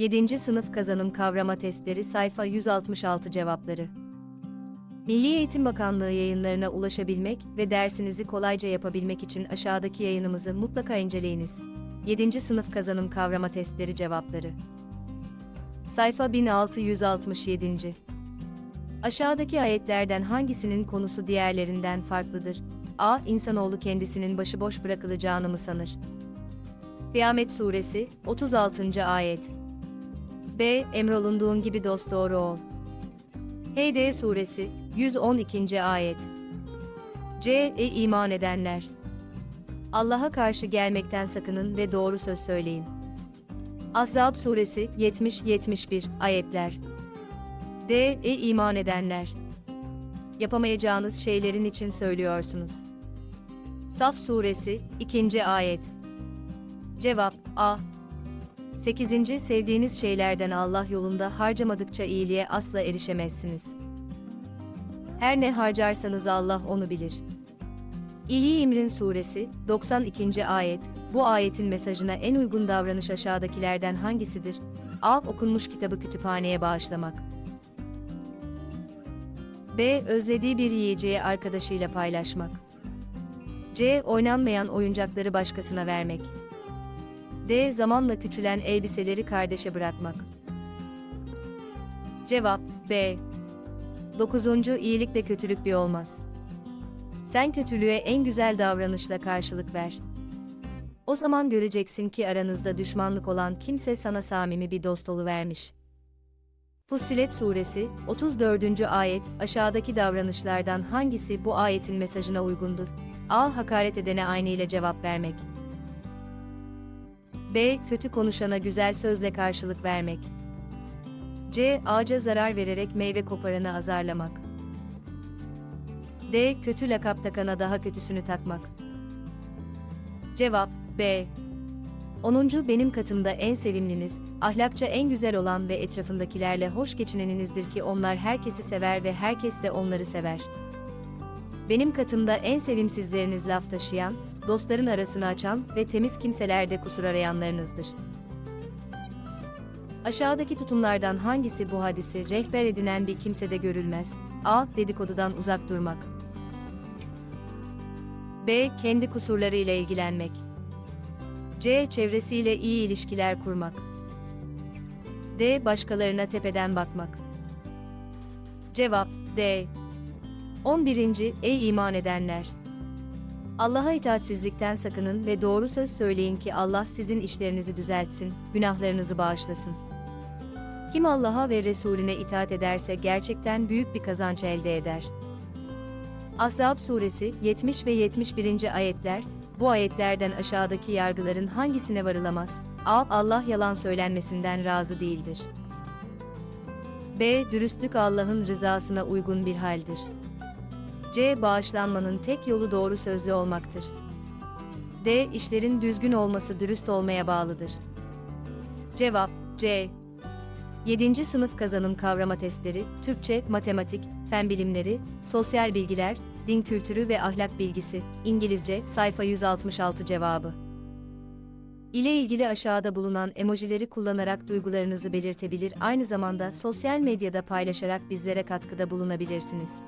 7. Sınıf Kazanım Kavrama Testleri Sayfa 166 Cevapları Milli Eğitim Bakanlığı yayınlarına ulaşabilmek ve dersinizi kolayca yapabilmek için aşağıdaki yayınımızı mutlaka inceleyiniz. 7. Sınıf Kazanım Kavrama Testleri Cevapları Sayfa 1667. Aşağıdaki ayetlerden hangisinin konusu diğerlerinden farklıdır? A. İnsanoğlu kendisinin başıboş bırakılacağını mı sanır? Kıyamet Suresi 36. Ayet B. Emrolunduğun gibi dosdoğru ol. Heyde Suresi 112. Ayet C. E iman edenler Allah'a karşı gelmekten sakının ve doğru söz söyleyin. Ahzab Suresi 70-71 ayetler D. E iman edenler Yapamayacağınız şeylerin için söylüyorsunuz. Saf Suresi 2. ayet Cevap A. 8. Sevdiğiniz şeylerden Allah yolunda harcamadıkça iyiliğe asla erişemezsiniz. Her ne harcarsanız Allah onu bilir. İyi İmrin Suresi 92. ayet Bu ayetin mesajına en uygun davranış aşağıdakilerden hangisidir? A. Okunmuş kitabı kütüphaneye bağışlamak. B. Özlediği bir yiyeceği arkadaşıyla paylaşmak. C. Oynanmayan oyuncakları başkasına vermek. D. Zamanla küçülen elbiseleri kardeşe bırakmak. Cevap B. 9. İyilikle kötülük bir olmaz. Sen kötülüğe en güzel davranışla karşılık ver. O zaman göreceksin ki aranızda düşmanlık olan kimse sana samimi bir dost vermiş. Fussilet Suresi 34. ayet aşağıdaki davranışlardan hangisi bu ayetin mesajına uygundur? A. Hakaret edene aynı ile cevap vermek. B. Kötü konuşana güzel sözle karşılık vermek. C. Ağaca zarar vererek meyve koparanı azarlamak. D. Kötü lakap takana daha kötüsünü takmak. Cevap B. 10. Benim katımda en sevimliniz, ahlakça en güzel olan ve etrafındakilerle hoş geçineninizdir ki onlar herkesi sever ve herkes de onları sever. Benim katımda en sevimsizleriniz laf taşıyan, dostların arasını açan ve temiz kimselerde kusur arayanlarınızdır. Aşağıdaki tutumlardan hangisi bu hadisi rehber edinen bir kimsede görülmez? A. Dedikodudan uzak durmak. B. Kendi kusurlarıyla ilgilenmek. C. Çevresiyle iyi ilişkiler kurmak. D. Başkalarına tepeden bakmak. Cevap D. 11. Ey iman edenler! Allah'a itaatsizlikten sakının ve doğru söz söyleyin ki Allah sizin işlerinizi düzeltsin, günahlarınızı bağışlasın. Kim Allah'a ve Resulüne itaat ederse gerçekten büyük bir kazanç elde eder. Ahzab suresi 70 ve 71. ayetler, bu ayetlerden aşağıdaki yargıların hangisine varılamaz? A. Allah yalan söylenmesinden razı değildir. B. Dürüstlük Allah'ın rızasına uygun bir haldir. C. Bağışlanmanın tek yolu doğru sözlü olmaktır. D. İşlerin düzgün olması dürüst olmaya bağlıdır. Cevap C. 7. Sınıf Kazanım Kavrama Testleri, Türkçe, Matematik, Fen Bilimleri, Sosyal Bilgiler, Din Kültürü ve Ahlak Bilgisi, İngilizce, sayfa 166 cevabı. ile ilgili aşağıda bulunan emojileri kullanarak duygularınızı belirtebilir aynı zamanda sosyal medyada paylaşarak bizlere katkıda bulunabilirsiniz.